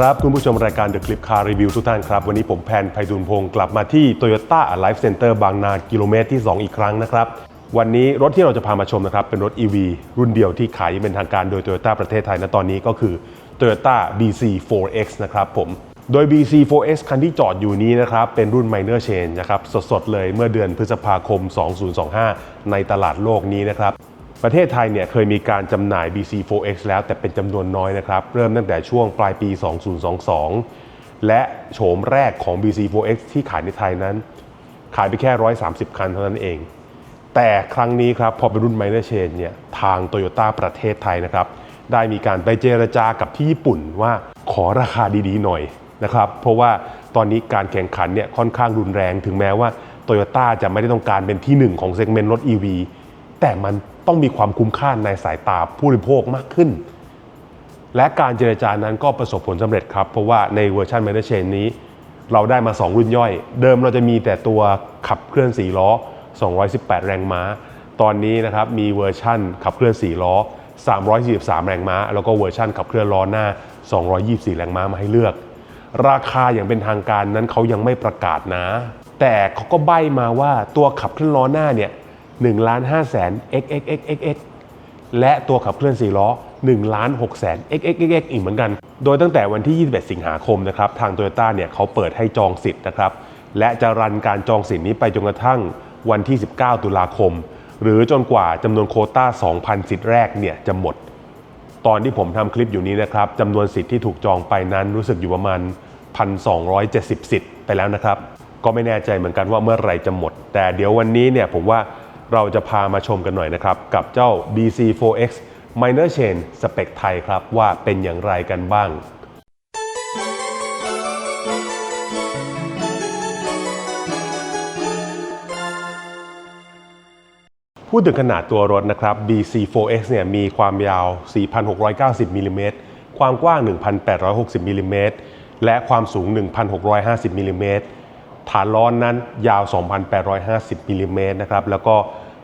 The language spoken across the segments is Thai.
ครับคุณผู้ชมรายการ The Clip Car Review ทุกท่านครับ วันนี้ผมแพนไพฑูรย์พงศ์กลับมาที่ Toyota Life Center บางนากิโลเมตรที่ 2 อีกครั้งนะครับ วันนี้รถที่เราจะพามาชมนะครับ เป็นรถ EV รุ่นเดียวที่ขายเป็นทางการโดย Toyota ประเทศไทยณตอนนี้ก็คือ Toyota BC4X นะครับผมโดย BC4X คันที่จอดอยู่นี้นะครับเป็นรุ่น Minor Change นะครับสดๆเลยเมื่อเดือนพฤษภาคม 2025 ในตลาดโลกนี้นะครับ ประเทศไทยเนี่ยเคยมีการจำหน่าย BC4X แล้วแต่เป็นจำนวนน้อยนะครับ เริ่มตั้งแต่ช่วงปลายปี 2022 และโฉมแรกของ BC4X ที่ขายในไทยนั้น ขายไปแค่ 130 คันเท่านั้นเอง แต่ครั้งนี้ครับพอเป็นรุ่น Minor Chain เนี่ยทาง Toyota ประเทศไทยนะครับ ได้มีการไปเจรจากับที่ญี่ปุ่นว่าขอราคาดีๆหน่อยนะครับ เพราะว่าตอนนี้การแข่งขันเนี่ยค่อนข้างรุนแรงถึงแม้ว่า Toyota จะไม่ได้ต้องการเป็นที่หนึ่งของเซกเมนต์รถ EV แต่มัน ต้องมีความคุ้มค่าในสายตาผู้บริโภคมากขึ้น และการเจรจานั้นก็ประสบผลสำเร็จครับ เพราะว่าในเวอร์ชัน m a n a g e นี้ เราได้มา 2 รุ่นย่อย เดิมเราจะมีแต่ตัวขับเคลื่อน 4 ล้อ 218 แรงม้า ตอนนี้นะครับมีเวอร์ชั่นขับเคลื่อน 4 ล้อ 343 แรงม้า แล้วก็เวอร์ชั่นขับเคลื่อนล้อหน้า 224 แรงม้ามาให้เลือก ราคาอย่างเป็นทางการนั้นเขายังไม่ประกาศนะ แต่เขาก็ใบ้มาว่าตัวขับเคลื่อนล้อหน้าเนี่ย 1ล้าน5แสน xxxxx และตัวขับเคลื่อน4ล้อ1ล้าน6แสน xxxx อีกเหมือนกัน โดยตั้งแต่วันที่ 21 สิงหาคมนะครับ ทาง Toyota เนี่ยเขาเปิดให้จองสิทธิ์นะครับ และจะรันการจองสิทธิ์นี้ไปจนกระทั่งวันที่ 19 ตุลาคม หรือจนกว่าจำนวนโคต้า 2,000 สิทธิ์แรกเนี่ยจะหมด ตอนที่ผมทำคลิปอยู่นี้นะครับจำนวนสิทธิ์ที่ถูกจองไปนั้นรู้สึกอยู่ประมาณ 1,270 สิทธิ์ไปแล้วนะครับ ก็ไม่แน่ใจเหมือนกันว่าเมื่อไรจะหมด แต่เดี๋ยววันนี้เนี่ยผมว่า เราจะพามาชมกันหน่อยนะครับ กับเจ้า BC4X Minor Chain สเปคไทยครับ ว่าเป็นอย่างไรกันบ้างพูดถึงขนาดตัวรถนะครับ BC4X เนี่ยมีความยาว 4,690มิลลิเมตรความกว้าง 1,860มิลลิเมตรและความสูง 1,650มิลลิเมตรฐานล้อนนั้นยาว 2,850มิลลิเมตรนะครับ แล้วก็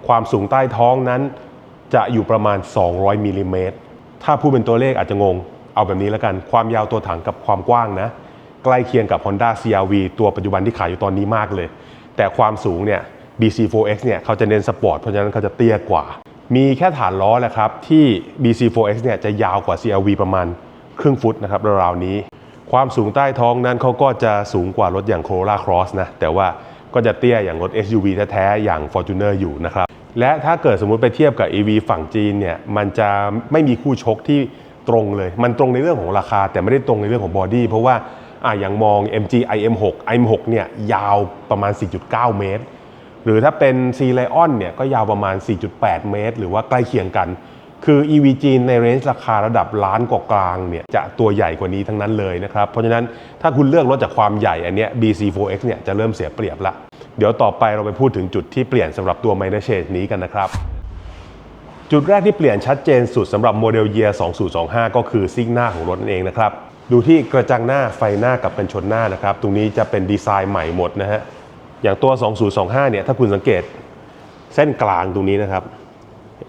ความสูงใต้ท้องนั้น จะอยู่ประมาณ 200มิลลิเมตรถ้าพูดเป็นตัวเลขอาจจะงง เอาแบบนี้แล้วกัน ความยาวตัวถังกับความกว้างนะ ใกล้เคียงกับ Honda CR-V ตัวปัจจุบันที่ขายอยู่ตอนนี้มากเลย แต่ความสูงเนี่ย BC4X เนี่ยเขาจะเน้นสปอร์ตเพราะฉะนั้นเขาจะเตี้ยกว่า มีแค่ฐานล้อแหละครับที่ BC4X เนี่ยจะยาวกว่า CR-V ประมาณครึ่งฟุตนะครับราวๆนี้ ความสูงใต้ท้องนั้นเขาก็จะสูงกว่ารถอย่าง Corolla Cross นะแต่ว่า ก็จะเตี้ยอย่างรถ SUV แท้ๆอย่าง Fortuner อยู่นะครับ และถ้าเกิดสมมุติไปเทียบกับ EV ฝั่งจีนเนี่ยมันจะไม่มีคู่ชกที่ตรงเลย มันตรงในเรื่องของราคา แต่ไม่ได้ตรงในเรื่องของบอดี้เพราะว่าอะอย่างมอง MG IM6 IM6 เนี่ยยาวประมาณ 4.9 เมตร หรือถ้าเป็น C Lion เนี่ยก็ยาวประมาณ 4.8 เมตร หรือว่าใกล้เคียงกัน คือ EV จีนในเรนจ์ราคาระดับล้านกว่ากลางเนี่ยจะตัวใหญ่กว่านี้ทั้งนั้นเลยนะครับ เพราะฉะนั้นถ้าคุณเลือกรถจากความใหญ่อันเนี้ย BC4X เนี่ยจะเริ่มเสียเปรียบละ เดี๋ยวต่อไปเราไปพูดถึงจุดที่เปลี่ยนสำหรับตัว Minor Change นี้กันนะครับ จุดแรกที่เปลี่ยนชัดเจนสุดสำหรับโมเดล Year 2025 ก็คือซิ่งหน้าของรถนั่นเองนะครับดูที่กระจังหน้าไฟหน้ากับกันชนหน้านะครับตรงนี้จะเป็นดีไซน์ใหม่หมดนะฮะอย่างตัว 2025 เนี่ยถ้าคุณสังเกตเส้นกลางตรงนี้นะครับ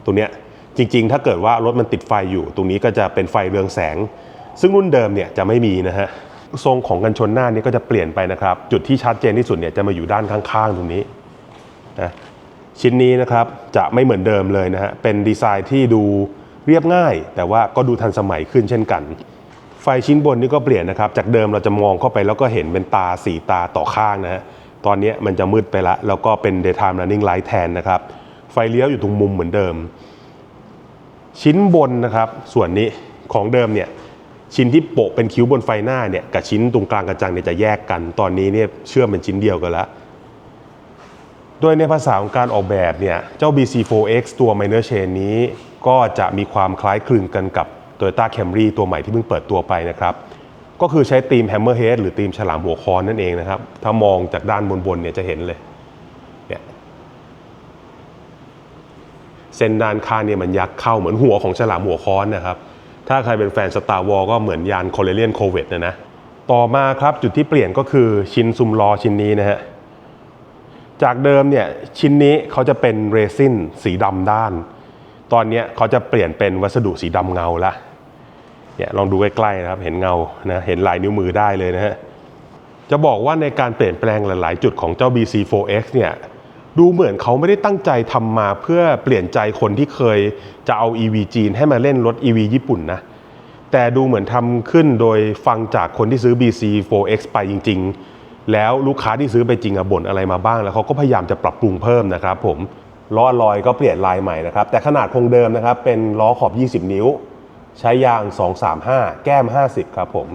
ตรงเนี้ย จริงๆ ถ้าเกิดว่ารถมันติดไฟอยู่ ตรงนี้ก็จะเป็นไฟเรืองแสง ซึ่งรุ่นเดิมเนี่ยจะไม่มีนะฮะทรงของกันชนหน้านี้ก็จะเปลี่ยนไปนะครับ จุดที่ชัดเจนที่สุดเนี่ยจะมาอยู่ด้านข้างๆ ตรงนี้นะชิ้นนี้นะครับจะไม่เหมือนเดิมเลยนะฮะเป็นดีไซน์ที่ดูเรียบง่าย แต่ว่าก็ดูทันสมัยขึ้นเช่นกัน ไฟชิ้นบนนี่ก็เปลี่ยนนะครับ จากเดิมเราจะมองเข้าไปแล้วก็เห็นเป็นตาสีตาต่อข้างนะฮะตอนนี้มันจะมืดไปละแล้วก็เป็น daytime running light แทนนะครับไฟเลี้ยวอยู่ตรงมุมเหมือนเดิม ชิ้นบนนะครับส่วนนี้ของเดิมเนี่ยชิ้นที่โปะเป็นคิ้วบนไฟหน้าเนี่ยกับชิ้นตรงกลางกระจังเนี่ยจะแยกกัน ตอนนี้เนี่ยเชื่อมเป็นชิ้นเดียวกันแล้วโดยในภาษาของการออกแบบเนี่ยเจ้า BC4X ตัว Minor Chain นี้ ก็จะมีความคล้ายคลึงกันกับ Toyota Camry ตัวใหม่ที่เพิ่งเปิดตัวไปนะครับก็คือใช้ธีมแฮมเมอร์เฮดหรือธีมฉลามหัวคอนนั่นเองนะครับ ถ้ามองจากด้านบนๆเนี่ยจะเห็นเลย เส้นด้านข้างเนี่ยมันยักษ์เข้าเหมือนหัวของฉลามหัวค้อนนะครับ ถ้าใครเป็นแฟนสตาร์วอลก็เหมือนยานโคเลเลียนโคเวตนะนะ ต่อมาครับจุดที่เปลี่ยนก็คือชิ้นซุมล้อชิ้นนี้นะฮะ จากเดิมเนี่ยชิ้นนี้เขาจะเป็นเรซินสีดำด้าน ตอนนี้เขาจะเปลี่ยนเป็นวัสดุสีดำเงาละเนี่ยลองดูใกล้ๆนะครับเห็นเงานะเห็นลายนิ้วมือได้เลยนะฮะจะบอกว่าในการเปลี่ยนแปลงหลาย ๆ จุดของเจ้า BC4X เนี่ย ดูเหมือนเขาไม่ได้ตั้งใจทำมาเพื่อเปลี่ยนใจคนที่เคยจะเอา EV จีนให้มาเล่นรถ EV ญี่ปุ่นนะ แต่ดูเหมือนทำขึ้นโดยฟังจากคนที่ซื้อ BC4X ไปจริง ๆ แล้วลูกค้าที่ซื้อไปจริงอะบ่นอะไรมาบ้าง แล้วเขาก็พยายามจะปรับปรุงเพิ่มนะครับผม ล้อลอยก็เปลี่ยนลายใหม่นะครับ แต่ขนาดคงเดิมนะครับ เป็นล้อขอบ 20 นิ้ว ใช้ยาง 235 แก้ม 50 ครับผม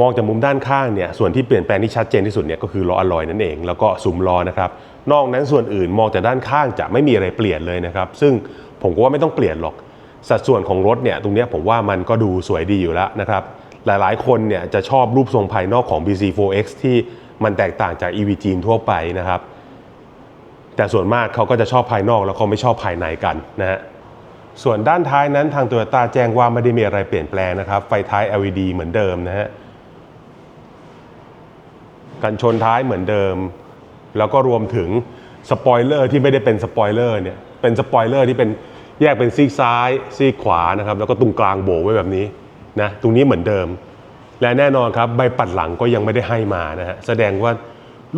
มองจากมุมด้านข้างเนี่ยส่วนที่เปลี่ยนแปลงที่ชัดเจนที่สุดเนี่ยก็คือล้ออะลอยนั่นเอง แล้วก็ซุ้มล้อนะครับ นอกนั้นส่วนอื่นมองจากด้านข้างจะไม่มีอะไรเปลี่ยนเลยนะครับ ซึ่งผมก็ว่าไม่ต้องเปลี่ยนหรอก สัดส่วนของรถเนี่ยตรงนี้ผมว่ามันก็ดูสวยดีอยู่แล้วนะครับหลายๆ คนเนี่ยจะชอบรูปทรงภายนอกของ BC4X ที่มันแตกต่างจาก EV จีนทั่วไปนะครับ แต่ส่วนมากเขาก็จะชอบภายนอกแล้วเขาไม่ชอบภายในกันนะฮะส่วนด้านท้ายนั้นทาง t o y ยต้แจ้งว่าไม่ได้มีอะไรเปลี่ยนแปลงนะครับ ไฟท้าย LED เหมือนเดิมนะฮะกันชนท้ายเหมือนเดิม แล้วก็รวมถึงสปอยเลอร์ที่ไม่ได้เป็นสปอยเลอร์เนี่ยเป็นสปอยเลอร์ที่เป็นแยกเป็นซีกซ้ายซีกขวานะครับแล้วก็ตรงกลางโบว์ไว้แบบนี้นะตรงนี้เหมือนเดิม และแน่นอนครับใบปัดหลังก็ยังไม่ได้ให้มานะฮะแสดงว่า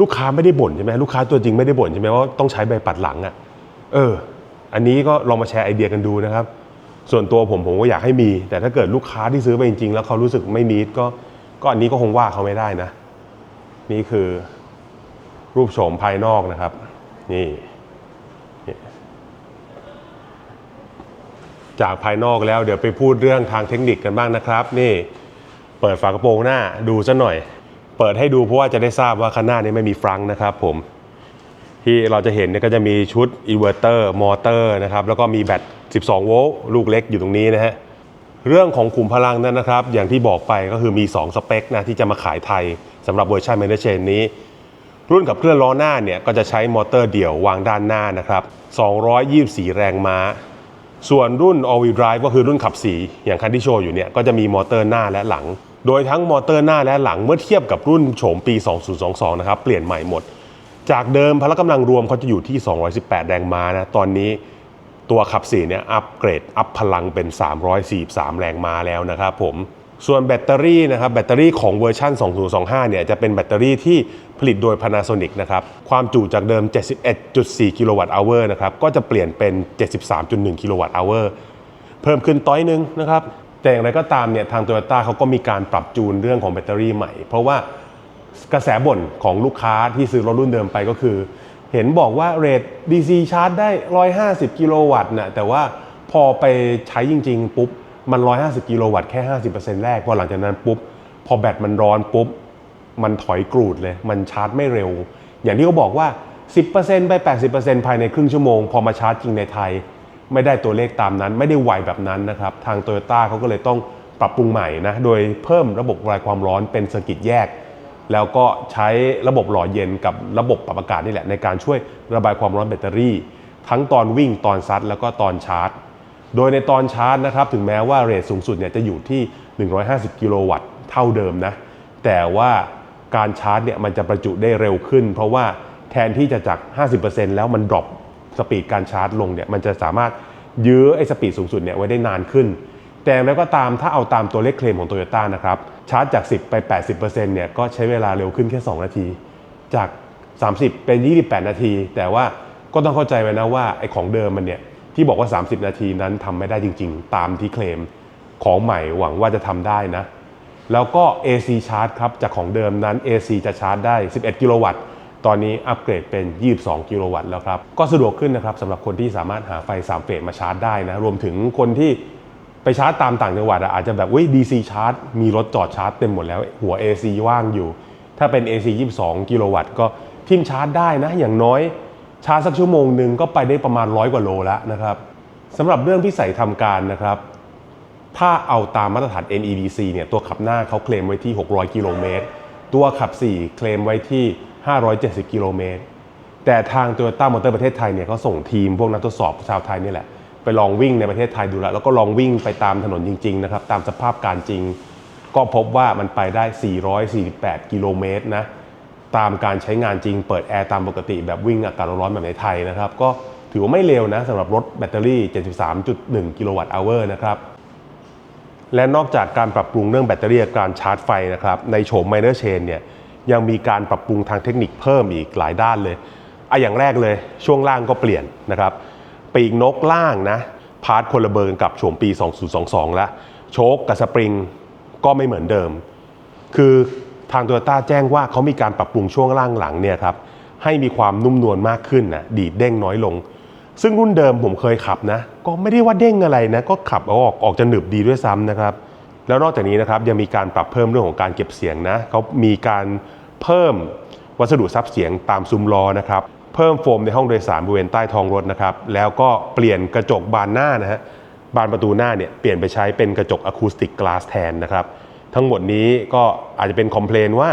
ลูกค้าไม่ได้บ่นใช่ไหมลูกค้าตัวจริงไม่ได้บ่นใช่ไหมว่าต้องใช้ใบปัดหลังอะ่ะเออ อันนี้ก็ลองมาแชร์ไอเดียกันดูนะครับ ส่วนตัวผมผมก็อยากให้มี แต่ถ้าเกิดลูกค้าที่ซื้อไปจริงๆ แล้วเขารู้สึกไม่มีก็ก็อันนี้ก็คงว่าเขาไม่ได้นะ นี่คือ รูปโฉมภายนอกนะครับ นี่ จากภายนอกแล้วเดี๋ยวไปพูดเรื่องทางเทคนิคกันบ้างนะครับ นี่เปิดฝากระโปรงหน้าดูซะหน่อย เปิดให้ดูเพราะว่าจะได้ทราบว่าข้างหน้านี้ไม่มีฟรังนะครับผมที่เราจะเห็นเนี่ยก็จะมีชุดอินเวอร์เตอร์มอเตอร์นะครับ แล้วก็มีแบต 12 โวลต์ลูกเล็กอยู่ตรงนี้นะฮะเรื่องของขุมพลังนั้นนะครับ อย่างที่บอกไปก็คือมี 2 สเปคนะที่จะมาขายไทยสำหรับเวอร์ชัน m a n a g e n นี้ รุ่นกับเครื่องล้อหน้าเนี่ยก็จะใช้มอเตอร์เดี่ยววางด้านหน้านะครับ 224 แรงม้า ส่วนรุ่น all wheel drive ก็คือรุ่นขับ4อย่างคันที่โชว์อยู่เนี่ยก็จะมีมอเตอร์หน้าและหลัง โดยทั้งมอเตอร์หน้าและหลังเมื่อเทียบกับรุ่นโฉมปี 2022 นะครับเปลี่ยนใหม่หมด จากเดิมพละกำลังรวมเขาจะอยู่ที่ 218 แรงม้านะตอนนี้ตัวขับ4เนี่ยอัปเกรดอัพพลังเป็น 343 แรงม้าแล้วนะครับผม ส่วนแบตเตอรี่นะครับแบตเตอรี่ของเวอร์ชัน2025 เนี่ยจะเป็นแบตเตอรี่ที่ผลิตโดย Panasonic นะครับ ความจุจากเดิม 71.4 กิโลวัตต์อเวอร์นะครับ ก็จะเปลี่ยนเป็น 73.1 กิโลวัตต์อเวอร์เพิ่มขึ้นต้อยนึงนะครับ แต่อย่างไรก็ตามเนี่ยทาง Toyota เขาก็มีการปรับจูนเรื่องของแบตเตอรี่ใหม่ เพราะว่ากระแสบ่นของลูกค้าที่ซื้อรถรุ่นเดิมไปก็คือ เห็นบอกว่าเรท DC ชาร์จได้ 150 กิโลวัตต์นะแต่ว่าพอไปใช้จริง ๆ ปุ๊บ มัน 150 กิโลวัตต์แค่ 50%แรก พอหลังจากนั้นปุ๊บ พอแบตมันร้อนปุ๊บ มันถอยกรูดเลย มันชาร์จไม่เร็ว อย่างที่เขาบอกว่า 10%ไป 80%ภายในครึ่งชั่วโมง พอมาชาร์จจริงในไทย ไม่ได้ตัวเลขตามนั้น ไม่ได้ไวแบบนั้นนะครับ ทางโตโยต้าเขาก็เลยต้องปรับปรุงใหม่นะ โดยเพิ่มระบบระบายความร้อนเป็นเซอร์กิตแยก แล้วก็ใช้ระบบหล่อเย็นกับระบบปรับอากาศนี่แหละในการช่วยระบายความร้อนแบตเตอรี่ ทั้งตอนวิ่งตอนซัดแล้วก็ตอนชาร์จ โดยในตอนชาร์จนะครับถึงแม้ว่าเรทสูงสุดเนี่ยจะอยู่ที่ 150 กิโลวัตต์เท่าเดิมนะ แต่ว่าการชาร์จเนี่ยมันจะประจุได้เร็วขึ้น เพราะว่าแทนที่จะจาก 50%แล้วมันดรอปสปีดการชาร์จลงเนี่ยมันจะสามารถยื้อไอ้สปีดสูงสุดเนี่ยไว้ได้นานขึ้น แต่แล้วก็ตามถ้าเอาตามตัวเลขเคลมของ Toyota นะครับชาร์จจาก 10 ไป 80%เนี่ยก็ใช้เวลาเร็วขึ้นแค่ 2 นาที จาก 30 เป็น 28 นาที แต่ว่าก็ต้องเข้าใจไว้นะว่าไอ้ของเดิมมันเนี่ย ที่บอกว่า 30 นาทีนั้นทำไม่ได้จริง ๆ ตามที่เคลมของใหม่หวังว่าจะทำได้นะ แล้วก็ AC ชาร์จครับ จากของเดิมนั้น AC จะชาร์จได้ 11 กิโลวัตต์ ตอนนี้อัปเกรดเป็น 22 กิโลวัตต์แล้วครับ ก็สะดวกขึ้นนะครับสำหรับคนที่สามารถหาไฟ 3 เฟสมาชาร์จได้นะ รวมถึงคนที่ไปชาร์จตามต่างจังหวัดอาจจะแบบวิ DC ชาร์จมีรถจอดชาร์จเต็มหมดแล้วหัว AC ว่างอยู่ ถ้าเป็น AC 22 กิโลวัตต์ก็ทิมชาร์จได้นะอย่างน้อย ชาสักชั่วโมงหนึ่งก็ไปได้ประมาณร้อยกว่าโลแล้วนะครับสำหรับเรื่องพิสัยทำการนะครับ ถ้าเอาตามมาตรฐาน NEDC เนี่ยตัวขับหน้าเขาเคลมไว้ที่ 600 กิโลเมตร ตัวขับ 4 เคลมไว้ที่ 570 กิโลเมตร แต่ทาง Toyota Motor ประเทศไทยเนี่ยเขาส่งทีมพวกนักทดสอบชาวไทยนี่แหละ ไปลองวิ่งในประเทศไทยดูแล้ว แล้วก็ลองวิ่งไปตามถนนจริงๆนะครับตามสภาพการจริง ก็พบว่ามันไปได้ 448 กิโลเมตรนะ ตามการใช้งานจริงเปิดแอร์ตามปกติแบบวิ่งอากาศร้อนๆแบบในไทยนะครับ ก็ถือว่าไม่เร็วนะสำหรับรถแบตเตอรี่ 73.1 กิโลวัตต์อเวอร์นะครับ และนอกจากการปรับปรุงเรื่องแบตเตอรี่การชาร์จไฟนะครับ ในโฉม Minor Chain เนี่ยยังมีการปรับปรุงทางเทคนิคเพิ่มอีกหลายด้านเลยอะอย่างแรกเลยช่วงล่างก็เปลี่ยนนะครับปีกนกล่างนะพาร์ทคนละเบอร์กับโฉมปี 2022 แล้วโชคกับสปริงก็ไม่เหมือนเดิม คือ ทางโตโยต้าแจ้งว่าเขามีการปรับปรุงช่วงล่างหลังเนี่ยครับให้มีความนุ่มนวลมากขึ้นนะดีดเด้งน้อยลง ซึ่งรุ่นเดิมผมเคยขับนะ ก็ไม่ได้ว่าเด้งอะไรนะ ก็ขับออกออกจะหนึบดีด้วยซ้ำนะครับ แล้วนอกจากนี้นะครับยังมีการปรับเพิ่มเรื่องของการเก็บเสียงนะเขามีการเพิ่มวัสดุซับเสียงตามซุ้มล้อนะครับเพิ่มโฟมในห้องโดยสารบริเวณใต้ท้องรถนะครับแล้วก็เปลี่ยนกระจกบานหน้านะฮะบานประตูหน้าเนี่ยเปลี่ยนไปใช้เป็นกระจกอะคูสติกกลาสแทนนะครับ ทั้งหมดนี้ก็อาจจะเป็นคอมเพลนว่า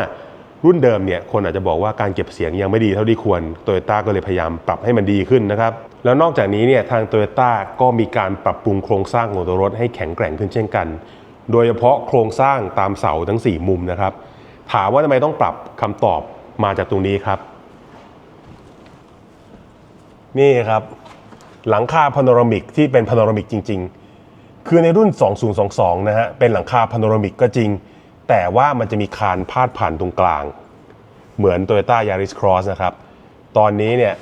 รุ่นเดิมเนี่ยคนอาจจะบอกว่าการเก็บเสียงยังไม่ดีเท่าที่ควรโตโยต้าก็เลยพยายามปรับให้มันดีขึ้นนะครับแล้วนอกจากนี้เนี่ยทางโตโยต้าก็มีการปรับปรุงโครงสร้างของตัวรถให้แข็งแกร่งขึ้นเช่นกัน โดยเฉพาะโครงสร้างตามเสาทั้ง 4 มุมนะครับ ถามว่าทำไมต้องปรับคำตอบมาจากตรงนี้ครับ นี่ครับ หลังคาพาโนรามิกที่เป็นพาโนรามิกจริง ๆ คือในรุ่น 2022 นะฮะ เป็นหลังคาพาโนรามิกก็จริง แต่ว่ามันจะมีคานพาดผ่านตรงกลาง เหมือน Toyota Yaris Cross นะครับ ตอนนี้เนี่ย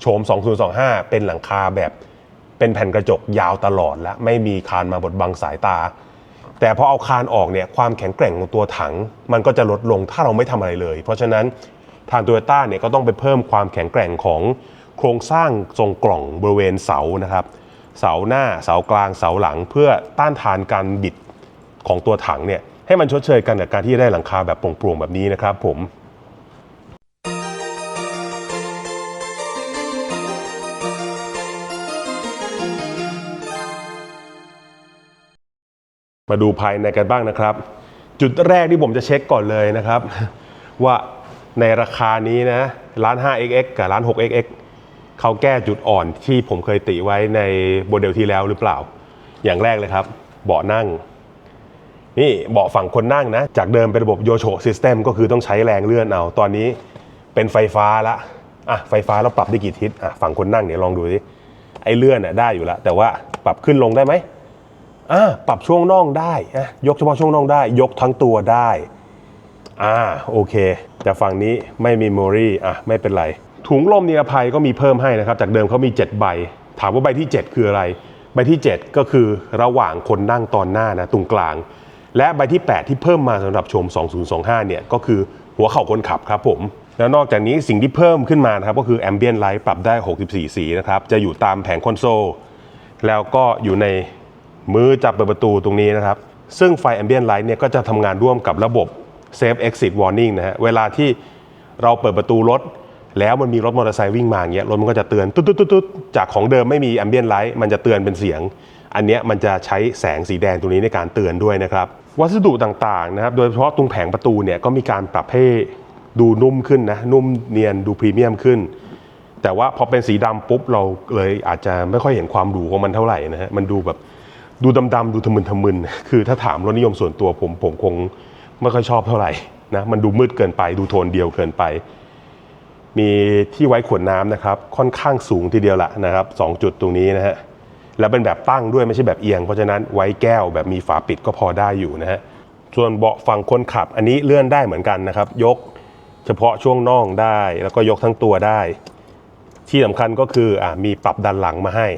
โฉม 2025 เป็นหลังคาแบบเป็นแผ่นกระจกยาวตลอดและไม่มีคานมาบดบังสายตา แต่พอเอาคานออกเนี่ยความแข็งแกร่งของตัวถัง มันก็จะลดลงถ้าเราไม่ทำอะไรเลย เพราะฉะนั้นทางโตโยต้าเนี่ยก็ต้องไปเพิ่มความแข็งแกร่งของโครงสร้างทรงกล่องบริเวณเสานะครับ เสาหน้าเสากลางเสาหลัง เพื่อต้านทานการบิดของตัวถังเนี่ยให้มันชดเชยกันกับการที่ได้หลังคาแบบโปร่งๆแบบนี้นะครับผมมาดูภายในกันบ้างนะครับ จุดแรกที่ผมจะเช็คก่อนเลยนะครับ ว่าในราคานี้นะร้าน 5xx กับร้าน 6xx เขาแก้จุดอ่อนที่ผมเคยติไว้ในโมเดลที่แล้วหรือเปล่า อย่างแรกเลยครับ เบาะนั่ง นี่เบาะฝั่งคนนั่งนะ จากเดิมเป็นระบบโยโชซิสเต็มก็คือต้องใช้แรงเลื่อนเอา ตอนนี้เป็นไฟฟ้าละอะไฟฟ้าเราปรับได้กี่ทิศอะฝั่งคนนั่งเนี่ยลองดูสิไอ้เลื่อนน่ะได้อยู่แล้วแต่ว่าปรับขึ้นลงได้ไหมอ่าปรับช่วงน่องได้อะยกเฉพาะช่วงน่องได้ ยกทั้งตัวได้อ่าโอเค แต่ฝั่งนี้ไม่มีโมรี่อะไม่เป็นไร ถุงลมนิรภัยก็มีเพิ่มให้นะครับ จากเดิมเขามี 7 ใบ ถามว่าใบที่ 7 คืออะไร ใบที่ 7 ก็คือระหว่างคนนั่งตอนหน้านะตรงกลาง และใบที่ 8 ที่เพิ่มมาสำหรับชม 2025 เนี่ยก็คือหัวเข่าคนขับครับผม แล้วนอกจากนี้สิ่งที่เพิ่มขึ้นมานะครับก็คือ Ambient Light ปรับได้ 64 สีนะครับจะอยู่ตามแผงคอนโซลแล้วก็อยู่ในมือจับเปิดประตูตรงนี้นะครับ ซึ่งไฟ Ambient Light เนี่ยก็จะทำงานร่วมกับระบบ Safe Exit Warning นะฮะ เวลาที่เราเปิดประตูรถ แล้วมันมีรถมอเตอร์ไซค์วิ่งมาอย่างเงี้ยรถมันก็จะเตือนตุ๊ดตุ๊ดตุ๊ดจากของเดิมไม่มี Ambient Light มันจะเตือนเป็นเสียง อันเนี้ยมันจะใช้แสงสีแดงตรงนี้ในการเตือนด้วยนะครับ วัสดุต่างๆนะครับโดยเฉพาะตรงแผงประตูเนี่ยก็มีการปรับให้ดูนุ่มขึ้นนะนุ่มเนียนดูพรีเมียมขึ้น แต่ว่าพอเป็นสีดำปุ๊บเราเลยอาจจะไม่ค่อยเห็นความหรูของมันเท่าไหร่นะฮะมันดูแบบดูดำๆดูทะมึนทะมึนคือถ้าถามรสนิยมส่วนตัวผมผมคงไม่ค่อยชอบเท่าไหร่นะมันดูมืดเกินไปดูโทนเดียวเกินไป มีที่ไว้ขวดน้ำนะครับค่อนข้างสูงทีเดียวละนะครับสองจุดตรงนี้นะฮะแล้วเป็นแบบตั้งด้วยไม่ใช่แบบเอียง เพราะฉะนั้นไว้แก้วแบบมีฝาปิดก็พอได้อยู่นะฮะส่วนเบาะฝั่งคนขับอันนี้เลื่อนได้เหมือนกันนะครับ ยกเฉพาะช่วงน่องได้ แล้วก็ยกทั้งตัวได้ ที่สำคัญก็คืออะมีปรับดันหลังมาให้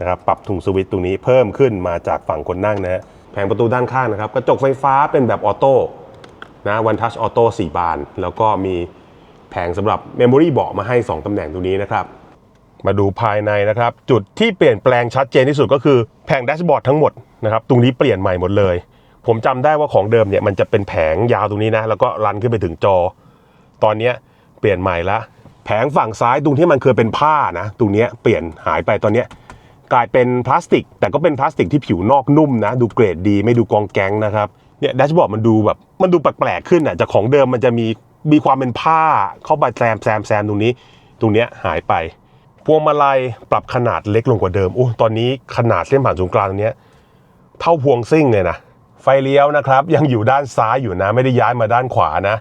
นะครับปรับถุงสวิตช์ตรงนี้เพิ่มขึ้นมาจากฝั่งคนนั่งนะฮะแผงประตูด้านข้างนะครับกระจกไฟฟ้าเป็นแบบออโต้นะวันทัชออโต้สี่บาน แล้วก็มี ผงสำหรับเมมโมรี่เบาะมาให้ 2ตำแหน่งตรงนี้นะครับ มาดูภายในนะครับ จุดที่เปลี่ยนแปลงชัดเจนที่สุดก็คือแผงแดชบอร์ดทั้งหมดนะครับตรงนี้เปลี่ยนใหม่หมดเลย ผมจำได้ว่าของเดิมเนี่ยมันจะเป็นแผงยาวตรงนี้นะแล้วก็รันขึ้นไปถึงจอ ตอนนี้เปลี่ยนใหม่ละแผงฝั่งซ้ายตรงที่มันเคยเป็นผ้านะตรงนี้เปลี่ยนหายไปตอนนี้กลายเป็นพลาสติก แต่ก็เป็นพลาสติกที่ผิวนอกนุ่มนะ ดูเกรดดีไม่ดูกองแกงนะครับเนี่ยแดชบอร์ดมันดูแบบมันดูแปลกๆขึ้นอะจากของเดิมมันจะมี มีความเป็นผ้าเข้าไปแซมแซมแซมตรงนี้ ตรงเนี้ยหายไปพวงมาลัยปรับขนาดเล็กลงกว่าเดิมโอ้ตอนนี้ขนาดเส้นผ่านศูนย์กลางตรงเนี้ยเท่าพวงซิ่งเลยนะไฟเลี้ยวนะครับ ยังอยู่ด้านซ้ายอยู่นะ ไม่ได้ย้ายมาด้านขวานะ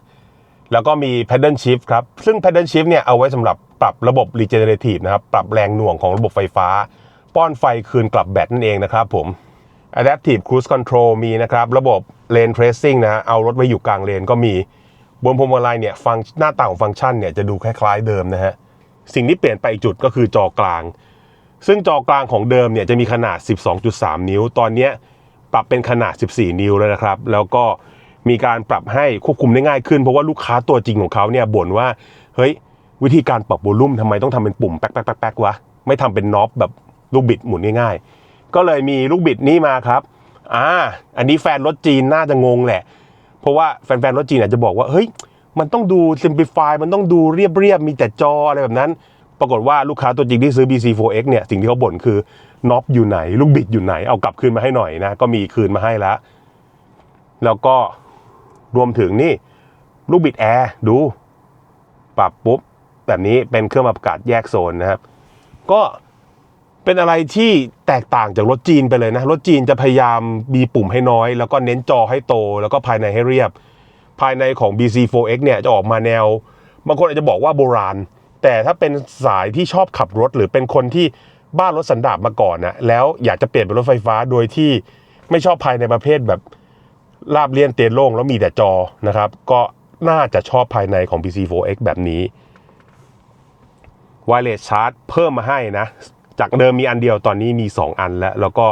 แล้วก็มี pedal shift ครับ ซึ่ง pedal shift เนี่ยเอาไว้สำหรับปรับระบบ regenerative นะครับ ปรับแรงหน่วงของระบบไฟฟ้า ป้อนไฟคืนกลับแบตนั่นเองนะครับผม adaptive cruise control มีนะครับ ระบบ lane tracing นะ เอารถไว้อยู่กลางเลนก็มี บนพวงมาลัยเนี่ยฟังหน้าต่างของฟังก์ชันเนี่ยจะดูคล้ายๆเดิมนะฮะสิ่งที่เปลี่ยนไปอีกจุดก็คือจอกลาง ซึ่งจอกลางของเดิมเนี่ยจะมีขนาด 12.3 นิ้ว ตอนนี้ปรับเป็นขนาด 14 นิ้วแล้วนะครับ แล้วก็มีการปรับให้ควบคุมได้ง่ายขึ้น เพราะว่าลูกค้าตัวจริงของเขาเนี่ยบ่นว่า เฮ้ย วิธีการปรับโวลุ่มทำไมต้องทำเป็นปุ่มแป๊กแป๊กแป๊กแป๊กวะ ไม่ทำเป็นน็อปแบบลูกบิดหมุนง่ายๆ ก็เลยมีลูกบิดนี้มาครับ อ่า อันนี้แฟนรถจีนน่าจะงงแหละ เพราะว่าแฟนๆรถจีนอาจจะบอกว่าเฮ้ยมันต้องดู simplify มันต้องดูเรียบๆมีแต่จออะไรแบบนั้น ปรากฏว่าลูกค้าตัวจริงที่ซื้อ BC4X เนี่ยสิ่งที่เขาบ่นคือน็อปอยู่ไหน ลูกบิดอยู่ไหนเอากลับคืนมาให้หน่อยนะก็มีคืนมาให้แล้วแล้วก็รวมถึงนี่ลูกบิดแอร์ดู ปรับปุ๊บ แบบนี้เป็นเครื่องปรับอากาศแยกโซนนะครับ ก็ เป็นอะไรที่แตกต่างจากรถจีนไปเลยนะ รถจีนจะพยายามมีปุ่มให้น้อย แล้วก็เน้นจอให้โต แล้วก็ภายในให้เรียบ ภายในของ BC4X เนี่ยจะออกมาแนว บางคนอาจจะบอกว่าโบราณ แต่ถ้าเป็นสายที่ชอบขับรถ หรือเป็นคนที่บ้านรถสันดาปมาก่อนนะแล้วอยากจะเปลี่ยนเป็นรถไฟฟ้าโดยที่ไม่ชอบภายในประเภทแบบราบเลียนเตียนโล่งแล้วมีแต่จอนะครับ ก็น่าจะชอบภายในของ BC4X แบบนี้ไวเลสชาร์จเพิ่มมาให้นะ จากเดิมมีอันเดียวตอนนี้มี 2 อันแล้ว แล้วก็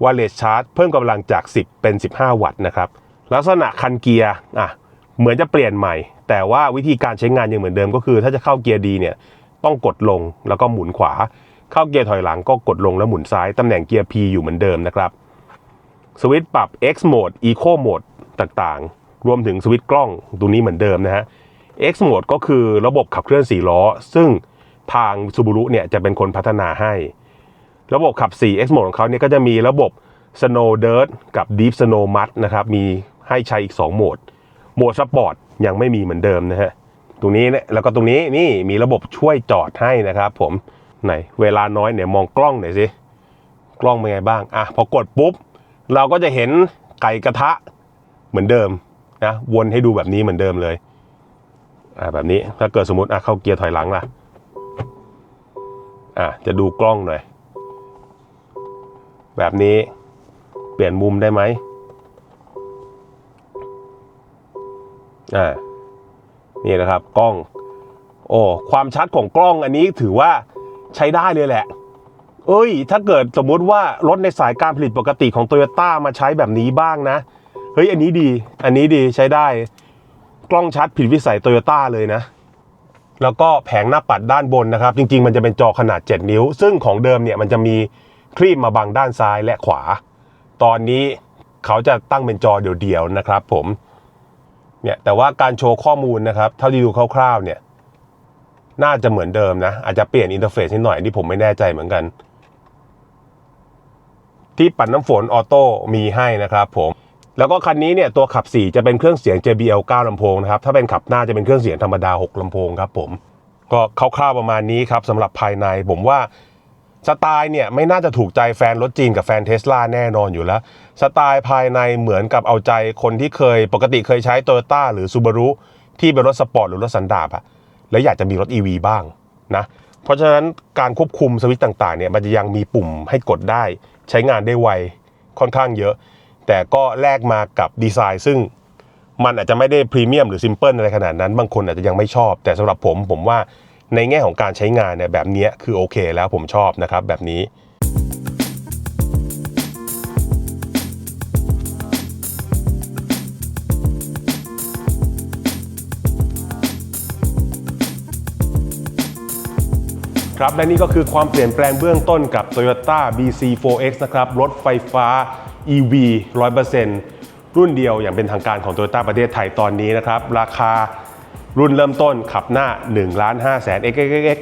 ไวเลสชาร์จเพิ่มกำลังจาก 10 เป็น 15 วัตต์นะครับ ลักษณะคันเกียร์อะเหมือนจะเปลี่ยนใหม่ แต่ว่าวิธีการใช้งานยังเหมือนเดิมก็คือ ถ้าจะเข้าเกียร์ดีเนี่ยต้องกดลงแล้วก็หมุนขวา เข้าเกียร์ถอยหลังก็กดลงแล้วหมุนซ้าย ตำแหน่งเกียร์ P อยู่เหมือนเดิมนะครับสวิตช์ปรับ X Mode Eco Mode ต่างๆ รวมถึงสวิตช์กล้องตรงนี้เหมือนเดิมนะฮะ X Mode ก็คือระบบขับเคลื่อน4ล้อ ซึ่งทาง Subaru เนี่ยจะเป็นคนพัฒนาให้ ระบบขับ 4 X Mode ของเขาเนี่ยก็จะมีระบบ Snow Dirt กับ Deep Snow Mud นะครับ มีให้ใช้อีก 2 โหมด โหมดสปอร์ตยังไม่มีเหมือนเดิมนะฮะ ตรงนี้เนี่ยแล้วก็ตรงนี้นี่มีระบบช่วยจอดให้นะครับผม ไหน เวลาน้อยเนี่ยมองกล้องหน่อยสิ กล้องเป็นไงบ้าง อะ พอกดปุ๊บ เราก็จะเห็นไก่กระทะเหมือนเดิมนะวนให้ดูแบบนี้เหมือนเดิมเลย อ่าแบบนี้ถ้าเกิดสมมติอะเข้าเกียร์ถอยหลังล่ะ อะจะดูกล้องหน่อย แบบนี้เปลี่ยนมุมได้ไหมอ่านี่นะครับกล้อง โอ้ความชัดของกล้องอันนี้ถือว่าใช้ได้เลยแหละ เอ้ย ถ้าเกิดสมมุติว่ารถในสายการผลิตปกติของโตโยต้ามาใช้แบบนี้บ้างนะ เฮ้ย อันนี้ดี อันนี้ดีใช้ได้ กล้องชัดผิดวิสัยโตโยต้าเลยนะ แล้วก็แผงหน้าปัดด้านบนนะครับ จริง ๆ มันจะเป็นจอขนาด 7 นิ้ว ซึ่งของเดิมเนี่ยมันจะมี ครีมมาบังด้านซ้ายและขวา ตอนนี้เขาจะตั้งเป็นจอเดี่ยวๆนะครับผมเนี่ยแต่ว่าการโชว์ข้อมูลนะครับเท่าที่ดูคร่าวๆเนี่ยน่าจะเหมือนเดิมนะ อาจจะเปลี่ยนอินเทอร์เฟซนิดหน่อยนี่ผมไม่แน่ใจเหมือนกัน ที่ปัดน้ำฝนออโต้มีให้นะครับผมแล้วก็คันนี้เนี่ยตัวขับ 4 จะเป็นเครื่องเสียง JBL 9ลำโพงนะครับถ้าเป็นขับหน้าจะเป็นเครื่องเสียงธรรมดา 6ลำโพงครับผมก็คร่าวๆประมาณนี้ครับสำหรับภายในผมว่า สไตล์เนี่ยไม่น่าจะถูกใจแฟนรถจีนกับแฟนเทสลาแน่นอนอยู่แล้ว สไตล์ภายในเหมือนกับเอาใจคนที่เคยปกติเคยใช้ Toyota หรือ Subaru ที่เป็นรถสปอร์ตหรือรถสันดาปอะแล้วอยากจะมีรถ EV บ้างนะเพราะฉะนั้นการควบคุมสวิตช์ต่างๆเนี่ยมันจะยังมีปุ่มให้กดได้ ใช้งานได้ไวค่อนข้างเยอะ แต่ก็แลกมากับดีไซน์ซึ่งมันอาจจะไม่ได้พรีเมียมหรือซิมเพิลอะไรขนาดนั้น บางคนอาจจะยังไม่ชอบ แต่สำหรับผมผมว่า ในแง่ของการใช้งานเนี่ยแบบนี้คือโอเคแล้วผมชอบนะครับแบบนี้ครับและนี่ก็คือความเปลี่ยนแปลงเบื้องต้นกับ Toyota BC4X นะครับ รถไฟฟ้า EV 100%รุ่นเดียวอย่างเป็นทางการของ Toyota ประเทศไทยตอนนี้นะครับ ราคา รุ่นเริ่มต้นขับหน้า1ล้าน5แสน XXX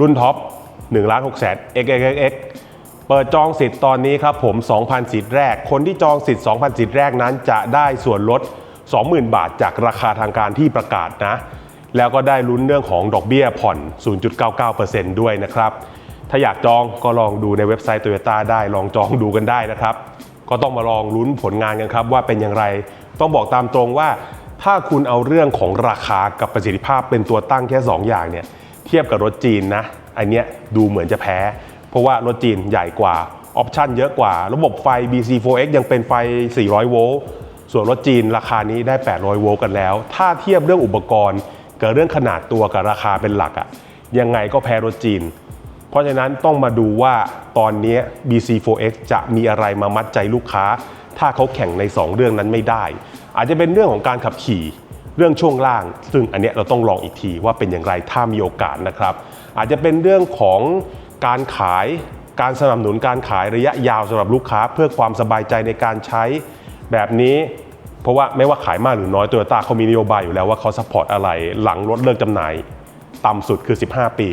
รุ่นท็อป1ล้าน6แสน XXX เปิดจองสิทธิ์ตอนนี้ครับผม 2,000 สิทธิ์แรก คนที่จองสิทธิ์ 2,000 สิทธิ์แรกนั้นจะได้ส่วนลด 20,000 บาทจากราคาทางการที่ประกาศนะ แล้วก็ได้ลุ้นเรื่องของดอกเบี้ยผ่อน 0.99%ด้วยนะครับ ถ้าอยากจองก็ลองดูในเว็บไซต์ Toyota ได้ลองจองดูกันได้นะครับ ก็ต้องมาลองลุ้นผลงานกันครับว่าเป็นอย่างไร ต้องบอกตามตรงว่า ถ้าคุณเอาเรื่องของราคากับประสิทธิภาพเป็นตัวตั้งแค่ 2 อย่างเนี่ยเทียบกับรถจีนนะอันเนี้ยดูเหมือนจะแพ้ เพราะว่ารถจีนใหญ่กว่าออปชันเยอะกว่า ระบบไฟ BC4X ยังเป็นไฟ 400 โวลต์ส่วนรถจีนราคานี้ได้ 800 โวลต์กันแล้ว ถ้าเทียบเรื่องอุปกรณ์กับเรื่องขนาดตัวกับราคาเป็นหลักอะยังไงก็แพ้รถจีน เพราะฉะนั้นต้องมาดูว่าตอนนี้ BC4X จะมีอะไรมามัดใจลูกค้า ถ้าเขาแข่งใน 2 เรื่องนั้นไม่ได้ อาจจะเป็นเรื่องของการขับขี่เรื่องช่วงล่าง ซึ่งอันเนี้ยเราต้องลองอีกทีว่าเป็นอย่างไรถ้ามีโอกาสนะครับ อาจจะเป็นเรื่องของการขายการสนับสนุนการขายระยะยาวสำหรับลูกค้า เพื่อความสบายใจในการใช้แบบนี้เพราะว่าไม่ว่าขายมากหรือน้อยโตโยต้าเขามีนโยบายอยู่แล้วว่าเขาซัพพอร์ตอะไรหลังรถเลิกจำหน่ายต่ำสุดคือ 15 ปี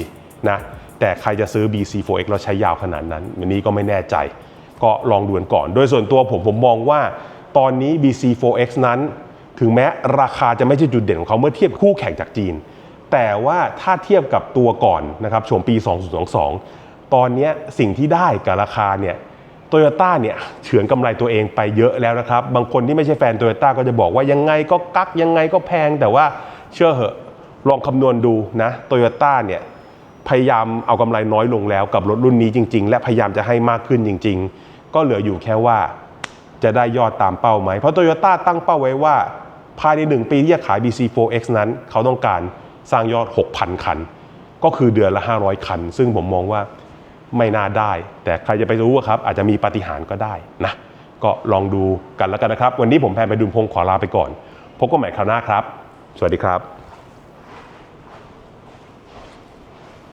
นะแต่ใครจะซื้อ BC4X แล้วใช้ยาวขนาดนั้นอันนี้ก็ไม่แน่ใจ ก็ลองดูกันก่อน โดยส่วนตัวผมผมมองว่า ตอนนี้ BC4X นั้น ถึงแม้ราคาจะไม่ใช่จุดเด่นของเขาเมื่อเทียบคู่แข่งจากจีน แต่ว่าถ้าเทียบกับตัวก่อนนะครับช่วงปี 2022 ตอนนี้สิ่งที่ได้กับราคาเนี่ยโตโยต้าเนี่ยเฉือนกำไรตัวเองไปเยอะแล้วนะครับ บางคนที่ไม่ใช่แฟนโตโยต้าก็จะบอกว่ายังไงก็กักยังไงก็แพง แต่ว่าเชื่อเหอะลองคำนวณดูนะโตโยต้าเนี่ยพยายามเอากำไรน้อยลงแล้วกับรถรุ่นนี้จริง ๆ และพยายามจะให้มากขึ้นจริง ๆ ก็เหลืออยู่แค่ว่า จะได้ยอดตามเป้าไหม เพราะโตโยต้าตั้งเป้าไว้ว่า ภายใน 1 ปีที่จะขาย BC4X นั้น เขาต้องการสร้างยอด 6,000 คัน ก็คือเดือนละ 500 คัน ซึ่งผมมองว่าไม่น่าได้ แต่ใครจะไปรู้ครับ อาจจะมีปาฏิหาริย์ก็ได้นะ ก็ลองดูกันแล้วกันนะครับ วันนี้ผมแพนไปดุลพงศ์ขอลาไปก่อน พบกันใหม่คราวหน้าครับ สวัสดีครับ